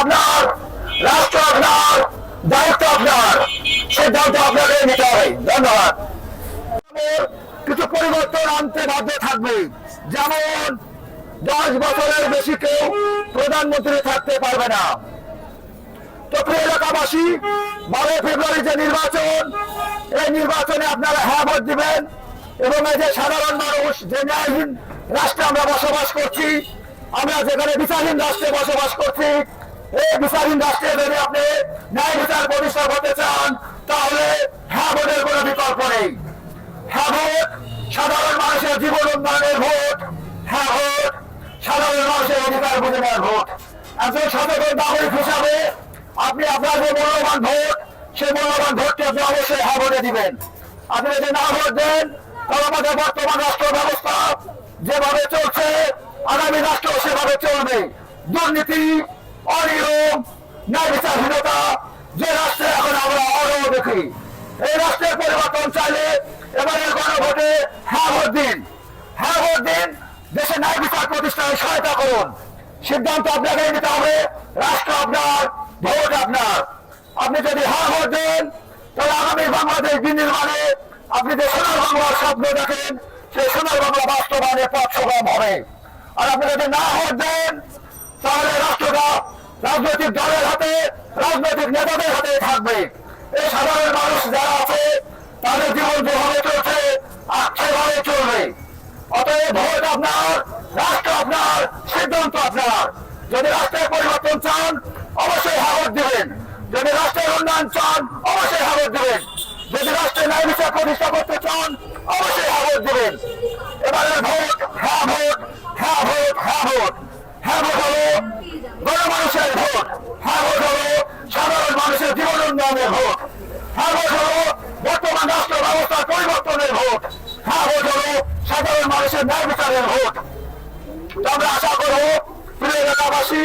আপনার, রাষ্ট্র আপনার, দায়িত্ব আপনার। সিদ্ধান্ত আপনাকে নিতে হবে ধন্যবাদ। কিছু পরিবর্তন আনতে বাধ্য থাকবে, যেমন দশ বছরের বেশি কেউ প্রধানমন্ত্রী থাকতে পারবে না। তো এলাকাবাসী, বারো ফেব্রুয়ারি যে নির্বাচন, এই নির্বাচনে আপনারা হ্যাঁ ভোট দিবেন এবং এই যে সাধারণ মানুষ, যে ন্যায়হীন রাষ্ট্রে আমরা বসবাস করছি, আমরা যেখানে বিচারহীন রাষ্ট্রে বসবাস করছি এই বিচারহীন রাষ্ট্রে যদি আপনি ন্যায় বিচার প্রতিষ্ঠা চান, তাহলে হ্যাঁ ভোটের কোনো বিকল্প নেই। হ্যাঁ ভোট সাধারণ মানুষের জীবন উন্নয়নের ভোট। হ্যাঁ ভোট সাধারণ মানুষের অধিকার ভোট। একজন সচেতন নাগরিক হিসাবে আপনি আপনার যে মূল্যবান ভোট, সেই মূল্যবান ভোটটি আপনি অবশ্যই হ্যাঁ দিবেন। আপনি যদি না ভোট দেন, তাহলে আমাদের বর্তমান রাষ্ট্র ব্যবস্থা যেভাবে চলছে, আগামী রাষ্ট্র সেভাবে চলবে। দুর্নীতি অনিয়ম যে রাষ্ট্রে এখন আমরা অরব দেখি, এই রাষ্ট্রের পরিবর্তন চাইলে এবারের গণভোটে হ্যাঁ দিন। হ্যাঁ দিন, দেশে ন্যায় বিচার প্রতিষ্ঠানে সহায়তা করুন। সিদ্ধান্ত আপনাকে নিতে হবে, রাষ্ট্র আপনার, ভোট আপনার। আপনি যদি হ্যাঁ ভোট দেন, তাহলে আগামী বাংলাদেশ বিনির্মাণে আপনি যে সোনার বাংলার স্বপ্ন দেখেন, সেই সোনার বাংলা বাস্তবায়নে পথ হবে। আর আপনি যদি না ভোট দেন, তাহলে রাষ্ট্রটা রাজনৈতিক দলের হাতে, রাজনৈতিক নেতাদের হাতে থাকবে। এই সাধারণ মানুষ যারা আছে, তাদের জীবন যেভাবে চলছে সেভাবে চলবে। অতএব ভোট আপনার, রাষ্ট্র আপনার, সিদ্ধান্ত আপনার। যদি রাষ্ট্রের পরিবর্তন চান, অবশ্যই হাবত দিবেন। যদি রাষ্ট্রের উন্নয়ন চান, অবশ্যই হাবত দিবেন। যদি রাষ্ট্রের ন্যায় বিচার প্রতিষ্ঠা করতে চান, অবশ্যই হাবত দিবেন। এবারে ভোট হ্যাঁ ভোট হ্যাঁ ভোট হ্যাঁ ভোট। হ্যাঁ ভোট হলো গণমানুষের ভোট হলো সাধারণ মানুষের জীবন উন্নয়নের ভোট ভোট হলো বর্তমান রাষ্ট্র ব্যবস্থার পরিবর্তনের ভোট ভোট হলো সাধারণ মানুষের ন্যায় বিচারের ভোট। আমরা আশা করব, প্রিয় এলাকাবাসী